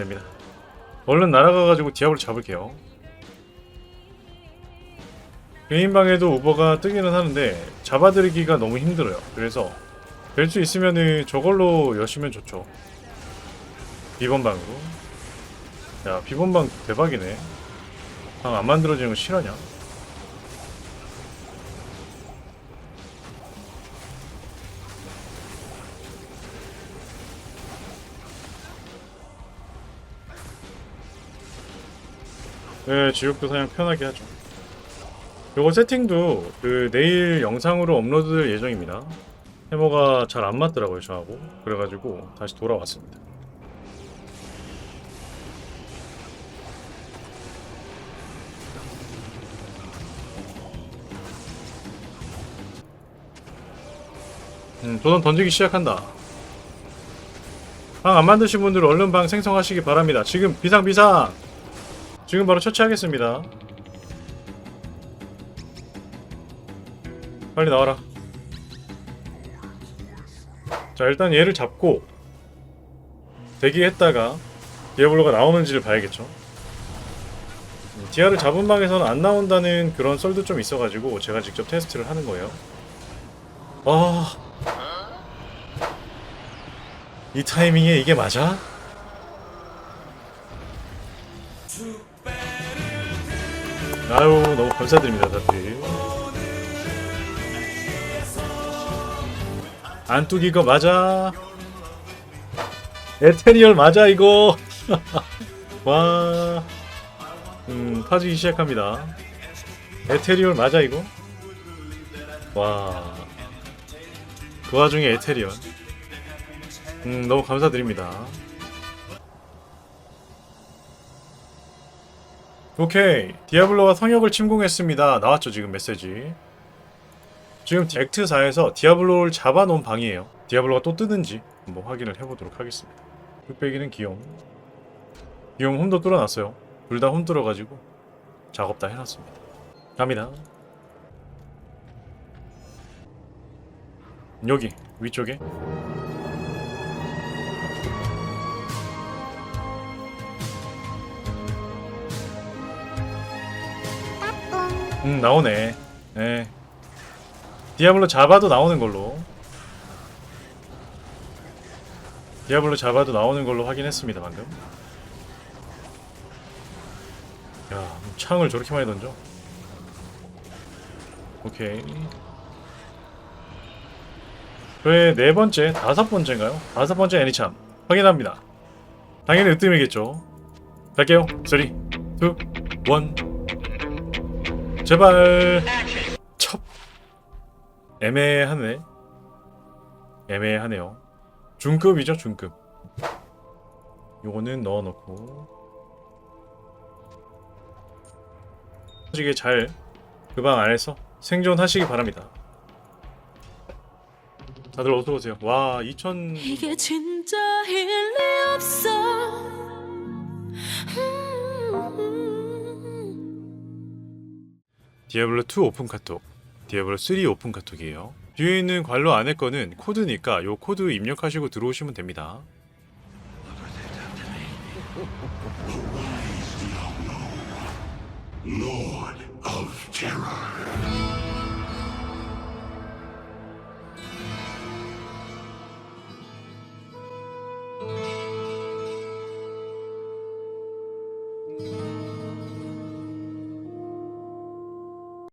됩니다. 얼른 날아가가지고 디아블로 잡을게요. 개인방에도 우버가 뜨기는 하는데 잡아들이기가 너무 힘들어요. 그래서 될 수 있으면은 저걸로 여시면 좋죠. 비번방으로. 야 비번방 대박이네. 방 안 만들어지는 거 실화냐? 네, 지옥도 사냥 편하게 하죠. 요거 세팅도 그 내일 영상으로 업로드될 예정입니다. 해머가 잘 안 맞더라고요, 저하고. 그래가지고 다시 돌아왔습니다. 음, 도전 던지기 시작한다. 방 안 만드신 분들 얼른 방 생성하시기 바랍니다. 지금 비상 비상! 지금 바로 처치하겠습니다. 빨리 나와라. 자, 일단 얘를 잡고 대기했다가 디아블로가 나오는지를 봐야겠죠. 음, 디아를 잡은 방에서는 안 나온다는 그런 썰도 좀 있어가지고 제가 직접 테스트를 하는 거예요. 아, 이 타이밍에 이게 맞아? 아유 너무 감사드립니다 다들. 안뚜기 이거 맞아? 에테리얼 맞아 이거? 와. 음, 파지기 시작합니다. 에테리얼 맞아 이거? 와 그 와중에 에테리얼. 음 너무 감사드립니다 오케이. 디아블로가 성역을 침공했습니다. 나왔죠 지금 메시지. 지금 액트 4에서 디아블로를 잡아놓은 방이에요. 디아블로가 또 뜨는지 한번 확인을 해보도록 하겠습니다. 흑배기는 기용. 기용 홈도 뚫어놨어요. 둘 다 홈 뚫어가지고 작업 다 해놨습니다. 갑니다. 여기 위쪽에 음 나오네. 네 디아블로 잡아도 나오는 걸로. 디아블로 잡아도 나오는 걸로 확인했습니다 방금. 야 창을 저렇게 많이 던져? 오케이. 저의 네 번째 다섯 번째인가요? 다섯 번째 애니참. 확인합니다. 당연히 으뜸이겠죠. 갈게요. 3 2 1 제발. 첩. 애매하네. 애매하네요. 중급이죠 중급. 요거는 넣어놓고. 솔직히 잘그 방 안에서 생존하시기 바랍니다. 다들 어서오세요. 와 2000... 이게 진짜 일리 없어 디아블로 2 오픈 카톡, 디아블로 3 오픈 카톡이에요. 뒤에 있는 관로 안에 거는 코드니까 요 코드 입력하시고 들어오시면 됩니다.